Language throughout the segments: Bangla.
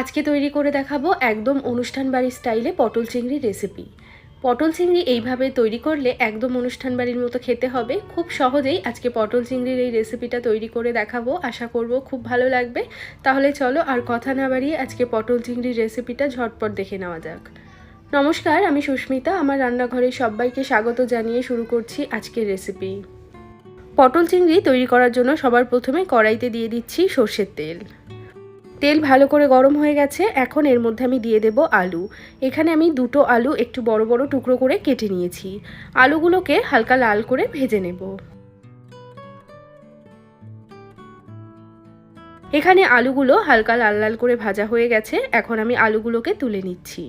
আজকে তৈরি করে দেখাবো একদম অনুষ্ঠান বাড়ির স্টাইলে পটল চিংড়ির রেসিপি। পটল চিংড়ি এইভাবে তৈরি করলে একদম অনুষ্ঠান বাড়ির মতো খেতে হবে। খুব সহজেই আজকে পটল চিংড়ির এই রেসিপিটা তৈরি করে দেখাবো। আশা করব খুব ভালো লাগবে। তাহলে চলো আর কথা না বাড়িয়ে আজকে পটল চিংড়ির রেসিপিটা ঝটপট দেখে নেওয়া যাক। নমস্কার, আমি সুস্মিতা। আমার রান্নাঘরে সবাইকে স্বাগত জানিয়ে শুরু করছি আজকের রেসিপি। পটল চিংড়ি তৈরি করার জন্য সবার প্রথমে কড়াইতে দিয়ে দিচ্ছি সর্ষের তেল। তেল ভালো করে গরম হয়ে গেছে, এখন এর মধ্যে আমি দিয়ে দেব আলু। এখানে আমি দুটো আলু একটু বড় বড় টুকরো করে কেটে নিয়েছি। আলুগুলোকে হালকা লাল করে ভেজে নেব। এখানে আলুগুলো হালকা লাল লাল করে ভাজা হয়ে গেছে, এখন আমি আলুগুলোকে তুলে নিচ্ছি।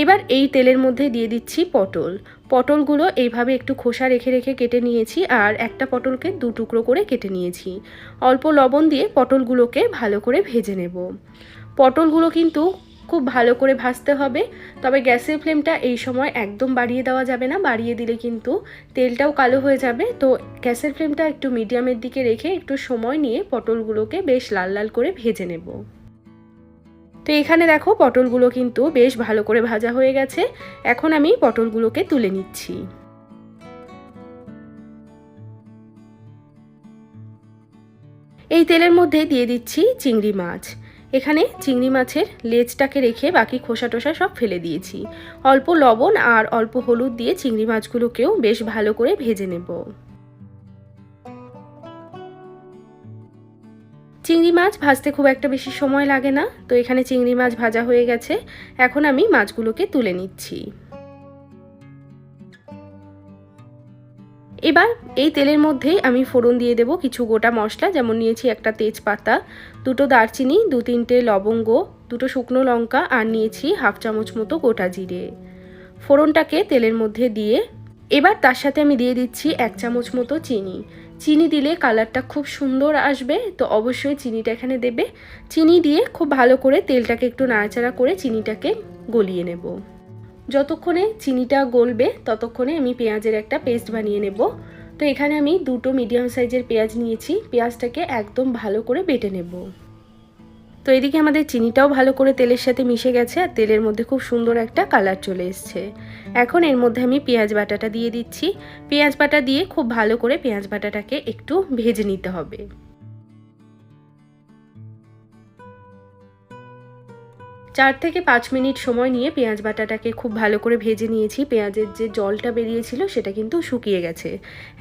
এবার এই তেলের মধ্যে দিয়ে দিচ্ছি পটল। পটলগুলো এইভাবে একটু খোসা রেখে রেখে কেটে নিয়েছি আর একটা পটলকে দু টুকরো করে কেটে নিয়েছি। অল্প লবণ দিয়ে পটলগুলোকে ভালো করে ভেজে নেব। পটলগুলো কিন্তু খুব ভালো করে ভাজতে হবে, তবে গ্যাসের ফ্লেমটা এই সময় একদম বাড়িয়ে দেওয়া যাবে না। বাড়িয়ে দিলে কিন্তু তেলটাও কালো হয়ে যাবে। তো গ্যাসের ফ্লেমটা একটু মিডিয়ামের দিকে রেখে একটু সময় নিয়ে পটলগুলোকে বেশ লাল লাল করে ভেজে নেব। তো এখানে দেখো পটলগুলো কিন্তু বেশ ভালো করে ভাজা হয়ে গেছে। এখন আমি পটলগুলোকে তুলে নিচ্ছি। এই তেলের মধ্যে দিয়ে দিচ্ছি চিংড়ি মাছ। এখানে চিংড়ি মাছের লেজটাকে রেখে বাকি খোসা টোসা সব ফেলে দিয়েছি। অল্প লবণ আর অল্প হলুদ দিয়ে চিংড়ি মাছগুলোকেও বেশ ভালো করে ভেজে নেব। চিংড়ি মাছ ভাজতে খুব একটা বেশি সময় লাগে না। তো এখানে চিংড়ি মাছ ভাজা হয়ে গেছে। এখন আমি মাছগুলোকে তুলে নিচ্ছি। এবার এই তেলের মধ্যেই আমি ফোড়ন দিয়ে দেব কিছু গোটা মশলা। যেমন নিয়েছি একটা তেজপাতা, দুটো দারচিনি দু তিনটে লবঙ্গ, দুটো শুকনো লঙ্কা, আর নিয়েছি হাফ চামচ মতো গোটা জিরে। ফোড়নটাকে তেলের মধ্যে দিয়ে এবার তার সাথে আমি দিয়ে দিচ্ছি এক চামচ মতো চিনি। চিনি দিলে কালারটা খুব সুন্দর আসবে, তো অবশ্যই চিনিটা এখানে দেবে। চিনি দিয়ে খুব ভালো করে তেলটাকে একটু নাড়াচাড়া করে চিনিটাকে গলিয়ে নেব। যতক্ষণে চিনিটা গলবে, ততক্ষণে আমি পেঁয়াজের একটা পেস্ট বানিয়ে নেব। তো এখানে আমি দুটো মিডিয়াম সাইজের পেঁয়াজ নিয়েছি। পেঁয়াজটাকে একদম ভালো করে বেটে নেব। তো এদিকে আমাদের চিনিটাও ভালো করে তেলের সাথে মিশে গেছে আর তেলের মধ্যে খুব সুন্দর একটা কালার চলে এসছে। এখন এর মধ্যে আমি পেঁয়াজ বাটাটা দিয়ে দিচ্ছি। পেঁয়াজ বাটা দিয়ে খুব ভালো করে পেঁয়াজ বাটাটাকে একটু ভেজে নিতে হবে। চার থেকে পাঁচ মিনিট সময় নিয়ে পেঁয়াজ বাটাটাকে খুব ভালো করে ভেজে নিয়েছি। পেঁয়াজের যে জলটা বেরিয়েছিল সেটা কিন্তু শুকিয়ে গেছে।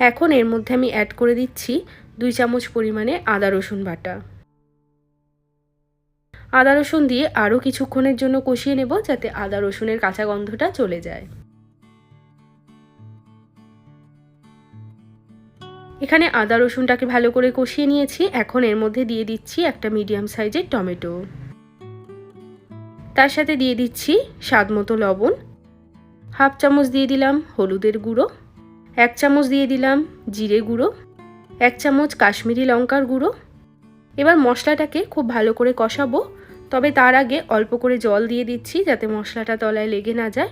এখন এর মধ্যে আমি অ্যাড করে দিচ্ছি দুই চামচ পরিমাণে আদা রসুন বাটা। আদা রসুন দিয়ে আরও কিছুক্ষণের জন্য কষিয়ে নেব যাতে আদা রসুনের কাঁচা গন্ধটা চলে যায়। এখানে আদা রসুনটাকে ভালো করে কষিয়ে নিয়েছি। এখন এর মধ্যে দিয়ে দিচ্ছি একটা মিডিয়াম সাইজের টমেটো। তার সাথে দিয়ে দিচ্ছি স্বাদ মতো লবণ। হাফ চামচ দিয়ে দিলাম হলুদের গুঁড়ো। এক চামচ দিয়ে দিলাম জিরে গুঁড়ো। এক চামচ কাশ্মীরি লঙ্কার গুঁড়ো। এবার মশলাটাকে খুব ভালো করে কষাবো। তবে তার আগে অল্প করে জল দিয়ে দিচ্ছি যাতে মশলাটা তলায় লেগে না যায়।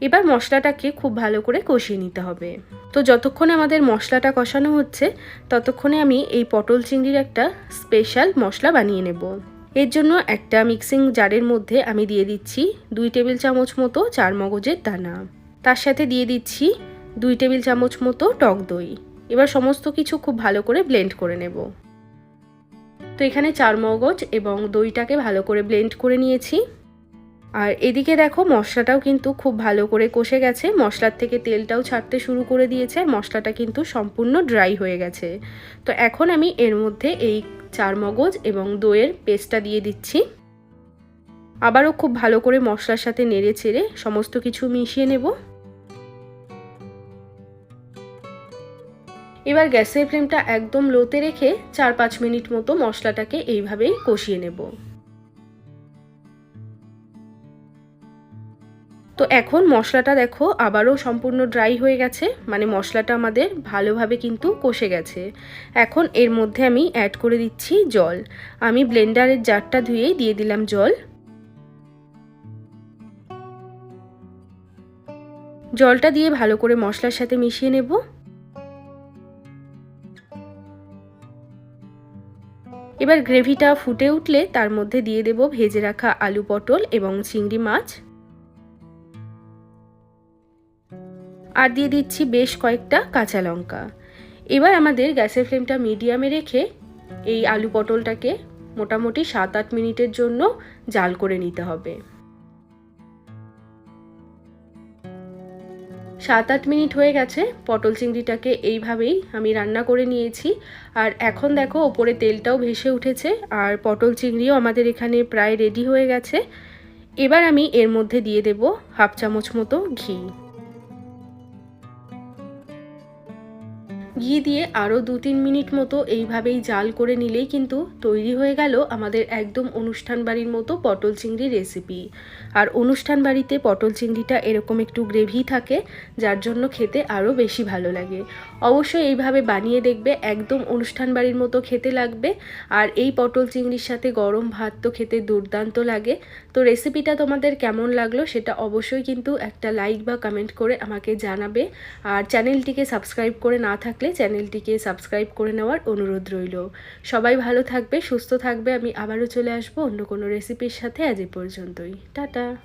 এবার মশলাটাকে খুব ভালো করে কষিয়ে নিতে হবে। তো যতক্ষণে আমাদের মশলাটা কষানো হচ্ছে, ততক্ষণে আমি এই পটল চিংড়ির একটা স্পেশাল মশলা বানিয়ে নেব। এর জন্য একটা মিক্সিং জারের মধ্যে আমি দিয়ে দিচ্ছি দুই টেবিল চামচ মতো চার মগজের দানা। তার সাথে দিয়ে দিচ্ছি দুই টেবিল চামচ মতো টক দই। এবার সমস্ত কিছু খুব ভালো করে ব্লেন্ড করে নেব। তো এখানে চার মগজ এবং দইটাকে ভালো করে ব্লেন্ড করে নিয়েছি। আর এদিকে দেখো মশলাটাও কিন্তু খুব ভালো করে কষে গেছে। মশলার থেকে তেলটাও ছাড়তে শুরু করে দিয়েছে। আর মশলাটা কিন্তু সম্পূর্ণ ড্রাই হয়ে গেছে। তো এখন আমি এর মধ্যে এই চার মগজ এবং দইয়ের পেস্টটা দিয়ে দিচ্ছি। আবারও খুব ভালো করে মশলার সাথে নেড়ে চেড়ে সমস্ত কিছু মিশিয়ে নেব। এবার গ্যাসের ফ্লেমটা একদম লোতে রেখে চার পাঁচ মিনিট মতো মশলাটাকে এইভাবেই কষিয়ে নেব। তো এখন মশলাটা দেখো আবারও সম্পূর্ণ ড্রাই হয়ে গেছে মানে মশলাটা আমাদের ভালোভাবে কিন্তু কষে গেছে। এখন এর মধ্যে আমি অ্যাড করে দিচ্ছি জল। আমি ব্লেন্ডারের জারটা ধুয়েই দিয়ে দিলাম জল। জলটা দিয়ে ভালো করে মশলার সাথে মিশিয়ে নেব। এবার গ্রেভিটা ফুটে উঠলে তার মধ্যে দিয়ে দেব ভেজে রাখা আলু পটল এবং চিংড়ি মাছ। আর দিয়ে দিচ্ছি বেশ কয়েকটা কাঁচা লঙ্কা। এবার আমাদের গ্যাসের ফ্লেমটা মিডিয়ামে রেখে এই আলু পটলটাকে মোটামুটি সাত আট মিনিটের জন্য জাল করে নিতে হবে। সাত আট মিনিট হয়ে গেছে, পটল চিংড়িটাকে এইভাবেই আমি রান্না করে নিয়েছি। আর এখন দেখো, ওপরে তেলটাও ভেসে উঠেছে আর পটল চিংড়িও আমাদের এখানে প্রায় রেডি হয়ে গেছে। এবার আমি এর মধ্যে দিয়ে দেব হাফ চামচ মতো ঘি। ঘি দিয়ে আরও দু তিন মিনিট মতো এইভাবেই জাল করে নিলেই কিন্তু তৈরি হয়ে গেল আমাদের একদম অনুষ্ঠান বাড়ির মতো পটল চিংড়ি রেসিপি আর অনুষ্ঠান বাড়িতে পটল চিংড়িটা এরকম একটু গ্রেভি থাকে, যার জন্য খেতে আরও বেশি ভালো লাগে। অবশ্যই এইভাবে বানিয়ে দেখবে, একদম অনুষ্ঠান বাড়ির মতো খেতে লাগবে। আর এই পটল চিংড়ির সাথে গরম ভাত তো খেতে দুর্দান্ত লাগে। তো রেসিপিটা তোমাদের কেমন লাগল সেটা অবশ্যই কিন্তু একটা লাইক বা কমেন্ট করে আমাকে জানাবে। আর চ্যানেলটিকে সাবস্ক্রাইব করে না থাকলে চ্যানেলটিকে সাবস্ক্রাইব করে নেওয়ার অনুরোধ রইল। সবাই ভালো থাকবে, সুস্থ থাকবে। আমি আবারও চলে আসব অন্য কোনো রেসিপির সাথে আজ এ পর্যন্তই। টাটা!